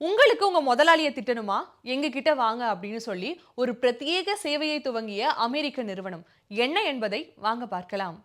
உங்களுக்கு உங்க முதலாளியை திட்டணுமா? எங்க கிட்ட வாங்க அப்படின்னு சொல்லி ஒரு பிரத்யேக சேவையை துவங்கிய அமெரிக்க நிறுவனம். என்ன என்பதை வாங்க பார்க்கலாம்.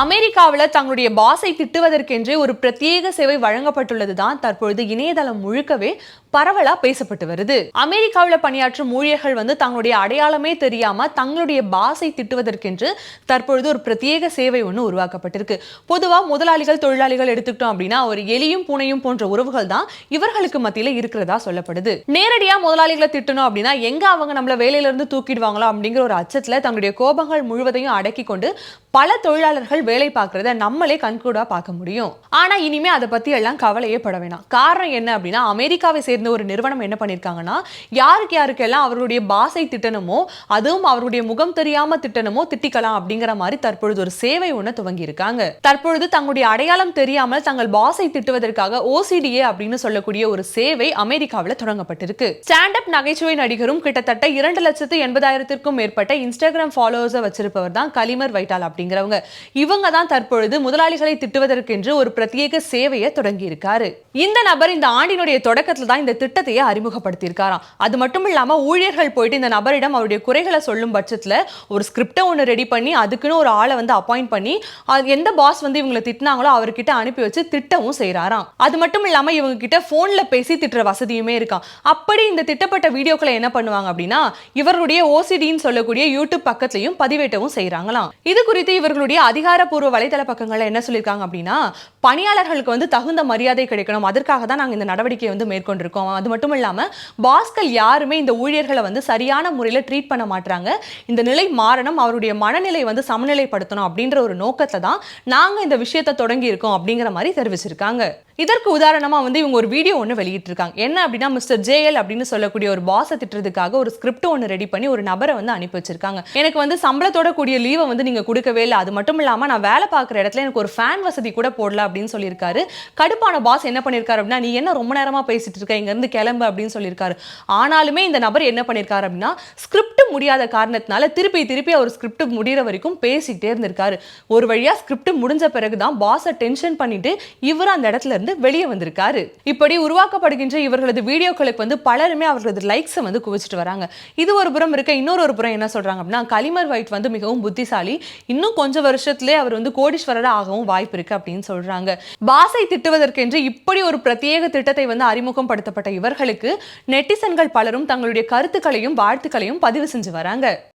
அமெரிக்காவில் தங்களுடைய பாஸை திட்டுவதற்கென்றே ஒரு பிரத்யேக சேவை வழங்கப்பட்டுள்ளது தான் தற்பொழுது இணையதளம் முழுக்கவே பரவலா பேசப்பட்டு வருது. அமெரிக்காவில் பணியாற்றும் ஊழியர்கள் வந்து தங்களுடைய அடையாளமே தெரியாம தங்களுடைய பாஸை திட்டுவதற்கென்று தற்பொழுது ஒரு பிரத்யேக சேவை ஒன்று உருவாக்கப்பட்டிருக்கு. பொதுவாக முதலாளிகள் தொழிலாளிகள் எடுத்துக்கிட்டோம் அப்படின்னா ஒரு எலியும் பூனையும் போன்ற உறவுகள் தான் இவர்களுக்கு மத்தியில் இருக்கிறதா சொல்லப்படுது. நேரடியா முதலாளிகளை திட்டணும் அப்படின்னா எங்க அவங்க நம்மள வேலையிலிருந்து தூக்கிடுவாங்களோ அப்படிங்கிற ஒரு அச்சத்தில் தங்களுடைய கோபங்கள் முழுவதையும் அடக்கி கொண்டு பல தொழிலாளர்கள் வேலை பார்க்கறத நம்மளே கண்கூடா பார்க்க முடியும். ஆனா இனிமே அதை பத்தி எல்லாம் கவலையே பட வேணாம். காரணம் என்ன அப்படின்னா அமெரிக்காவை சேர்ந்த ஒரு நிறுவனம் என்ன பண்ணிருக்காங்கன்னா யாருக்கு யாருக்கெல்லாம் அவருடைய பாஸை திட்டணுமோ அதுவும் அவருடைய முகம் தெரியாம திட்டணுமோ திட்டிக்கலாம் அப்படிங்கிற மாதிரி தற்பொழுது ஒரு சேவை ஒண்ணு துவங்கி இருக்காங்க. தற்பொழுது தங்களுடைய அடையாளம் தெரியாமல் தங்கள் பாஸை திட்டுவதற்காக ஓசிடிஏ அப்படின்னு சொல்லக்கூடிய ஒரு சேவை அமெரிக்காவில் தொடங்கப்பட்டிருக்கு. ஸ்டாண்ட் அப் நகைச்சுவை நடிகரும் கிட்டத்தட்ட இரண்டு லட்சத்து எண்பதாயிரத்திற்கும் மேற்பட்ட இன்ஸ்டாகிராம் ஃபாலோவர்ஸை வச்சிருப்பவர் தான் கலிமர் வைட்டால் அப்படிங்கிறவங்க. இவங்க தான் தற்பொழுது முதலாளிகளை திட்டுவதற்கென்று ஒரு பிரத்யேக சேவையை தொடங்கி இருக்காரு இந்த நபர் இந்த ஆண்டினுடைய தொடக்கத்துல தான் இந்த திட்டத்தையே அறிமுகப்படுத்தியிருக்காராம். அது மட்டும் இல்லாம ஊழியர்கள் போயிட்டு இந்த நபரிடம் அவருடைய குறைகளை சொல்லும் பட்சத்துல ஒரு ஸ்கிரிப்டை ஒன்று ரெடி பண்ணி அதுக்குன்னு ஒரு ஆளை வந்து அப்பாயிண்ட் பண்ணி எந்த பாஸ் வந்து இவங்களை திட்டினாங்களோ அவர்கிட்ட அனுப்பி வச்சு திட்டவும் செய்றாராம். அது மட்டும் இல்லாம இவங்க கிட்ட போன்ல பேசி திட்டுற வசதியுமே இருக்கான் அப்படி இந்த திட்டப்பட்ட வீடியோக்களை என்ன பண்ணுவாங்க அப்படின்னா இவருடைய ஓசிடின்னு சொல்லக்கூடிய யூடியூப் பக்கத்துலையும் பதிவேட்டவும் செய்றாங்களாம். இது குறித்து இவர்களுடைய அதிகாரப்பூர்வ வலைதள பக்கங்கள்ல என்ன சொல்லியிருக்காங்க அப்படின்னா பணியாளர்களுக்கு வந்து தகுந்த மரியாதை கிடைக்கணும். அதற்காக தான் நாங்கள் இந்த நடவடிக்கையை வந்து மேற்கொண்டிருக்கோம். அது மட்டும் இல்லாமல் பாஸ்கள் யாருமே இந்த ஊழியர்களை வந்து சரியான முறையில் ட்ரீட் பண்ண மாட்டாங்க இந்த நிலை மாறணும் அவருடைய மனநிலை வந்து சமநிலைப்படுத்தணும் அப்படின்ற ஒரு நோக்கத்தை தான் நாங்கள் இந்த விஷயத்தை தொடங்கி இருக்கோம் அப்படிங்கிற மாதிரி தெரிவிச்சிருக்காங்க. இதற்கு உதாரணமாக வந்து இவங்க ஒரு வீடியோ ஒன்று வெளியிட்டிருக்காங்க. என்ன அப்படின்னா மிஸ்டர் ஜேஎல் அப்படின்னு சொல்லக்கூடிய ஒரு பாஸை திட்டுறதுக்காக ஒரு ஸ்கிரிப்ட் ஒன்று ரெடி பண்ணி ஒரு நபரை வந்து அனுப்பி வச்சிருக்காங்க. எனக்கு வந்து சம்பளத்தோட கூடிய லீவை வந்து நீங்கள் கொடுக்கவே இல்லை. அது மட்டும் இல்லாமல் நான் வேலை பார்க்குற இடத்துல எனக்கு ஒரு ஃபேன் வசதி கூட போடல அப்படின்னு சொல்லியிருக்காரு. கடுப்பான பாஸ் என்ன பண்ணியிருக்காரு அப்படின்னா நீ என்ன ரொம்ப நேரமா பேசிட்டு இருக்க? இங்கேருந்து கிளம்பு அப்படின்னு சொல்லியிருக்காரு. ஆனாலுமே இந்த நபர் என்ன பண்ணியிருக்காரு அப்படின்னா ஸ்கிரிப்ட் முடியாத காரணத்தினால திருப்பி திருப்பி அவர் ஸ்கிரிப்ட் முடிகிற வரைக்கும் பேசிக்கிட்டே இருந்திருக்காரு. ஒரு வழியா ஸ்கிரிப்ட் முடிஞ்ச பிறகு தான் பாஸை டென்ஷன் பண்ணிட்டு இவர் அந்த இடத்துல இருந்து வெளியே வந்திருக்காரு. இப்படி உருவாக்கப்படுகின்ற இவர்களது வீடியோக்களுக்கு வந்து பலருமே அவர்களது லைக்ஸை வந்து குவிச்சிட்டு வராங்க. இது ஒரு புறம் இருக்க இன்னொரு ஒரு புறம் என்ன சொல்றாங்க அப்படின்னா கலிமர் வைட் வந்து மிகவும் புத்திசாலி. இன்னும் கொஞ்சம் வருஷத்துலேயே அவர் வந்து கோடீஸ்வரரா ஆகவும் வாய்ப்பு இருக்கு அப்படின்னு சொல்றாங்க. பாஸை திட்டுவதற்கென்று இப்படி ஒரு பிரத்யேக திட்டத்தை வந்து அறிமுகப்படுத்தப்பட்ட இவர்களுக்கு நெட்டிசன்கள் பலரும் தங்களுடைய கருத்துக்களையும் வாழ்த்துக்களையும் பதிவு செஞ்சு வராங்க.